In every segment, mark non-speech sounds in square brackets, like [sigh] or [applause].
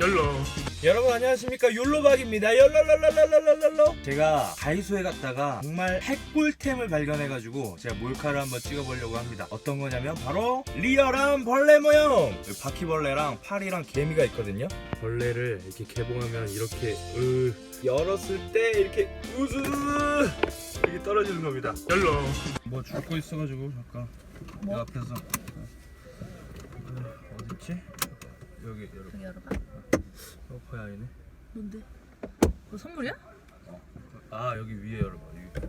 열로 여러분 안녕하십니까? 욜로박입니다. 열로로로로로로로. 제가 다이소에 갔다가 정말 핵꿀템을 발견해가지고 제가 몰카를 한번 찍어보려고 합니다. 어떤 거냐면 바로 리얼한 벌레 모형! 바퀴벌레랑 파리랑 개미가 있거든요. 벌레를 이렇게 개봉하면 이렇게 으 열었을 때 이렇게 우즈 이렇게 떨어지는 겁니다. 열로. 뭐줄거 있어가지고 잠깐 내 앞에서 어, 어딨지? 여기 열어 여기 열어봐. 어, 거의 아니네. 뭔데? 뭐 선물이야? 아 여기 위에 열어봐. 여기.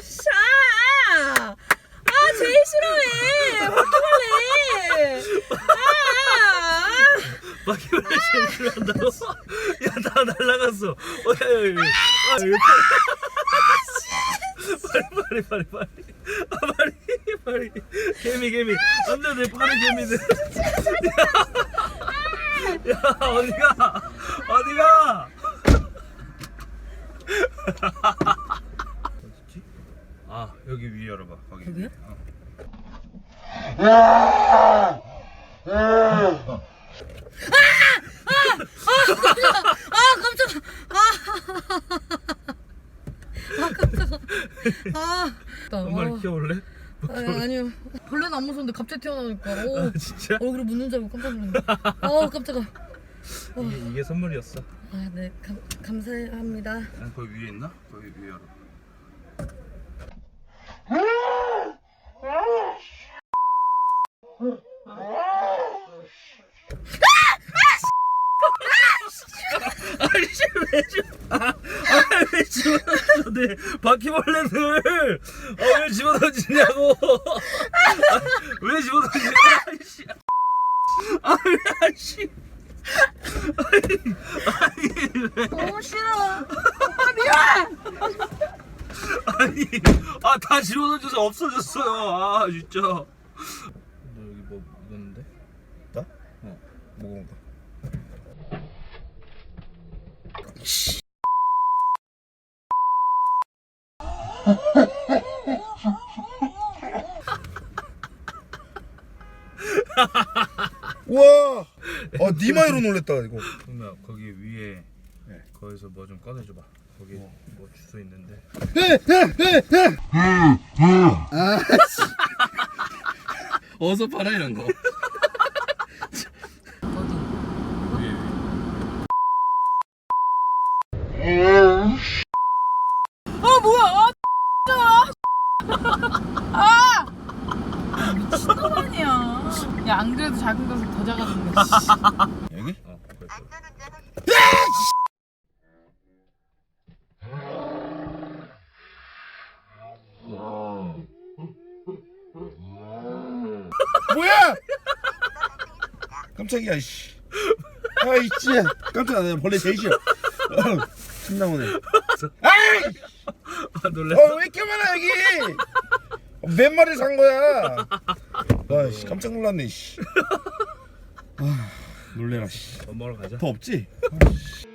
샤! 아 제일 싫어해. 바퀴벌레. 아! 바퀴벌레 제일 싫어한다고? 야다 날라갔어. 어, 야, 야, 야. 아 여기 파리 파리 파리 파리 아 파리 파리 개미 개미 안돼 내 파리 개미들. 야, 야 어디가 어디가? 어딨지? 아 여기 위에 열어봐. 거기. 여기요? 어. 아 깜짝 아. 아. 아. 아. 어. 키워볼래? 아, 아니요. 벌레는 안 무서운데 갑자기 튀어나오니까. 오. 아, 진짜? 얼굴에 묻는 줄 알고 깜짝 놀랐네. [laughs] 어 깜짝아. 이게, 이게 선물이었어. 아, 네. 감, 감사합니다. 아, 거기 위에 있나? 거기 위에 열어. 아이씨 왜 줘? 아왜 집어넣어? 내 바퀴벌레들 아왜 집어넣지냐고? 아, 왜 집어넣지? 아이씨. 아왜 아이씨. 아니 아니 왜? 너무 싫어. 오빠 미안. 아니 아 다 집어넣어줘서 없어졌어요 아 진짜 너 여기 뭐 묻었는데? 나? 어 먹은 거우 [laughs] 와! 아, 니마이로 놀랬다, 이거. 동나 거기 위에 거기서 뭐 좀 꺼내줘봐 거기 뭐 주소 있는데 [laughs] 어서 팔아, 이런 거. 위에 위에 아 뭐야? 아, 아! 미친놈 아니야. 야 안 그래도 작은 것을 더 작아졌네. 씨. 여기? 어 뭐야! 깜짝이야, 씨. 아이, 씨. 깜짝 놀랐네. 벌레 제일 싫어. 어, 침 나오네. 아이! 아 놀랬어? 어, 왜 이렇게 많아, 여기! 어, 몇 마리 산 거야? 와, 씨. 깜짝 놀랐네, 씨. 아, 놀래라, 씨. 밥 먹으러 가자 더 없지? 아, 씨.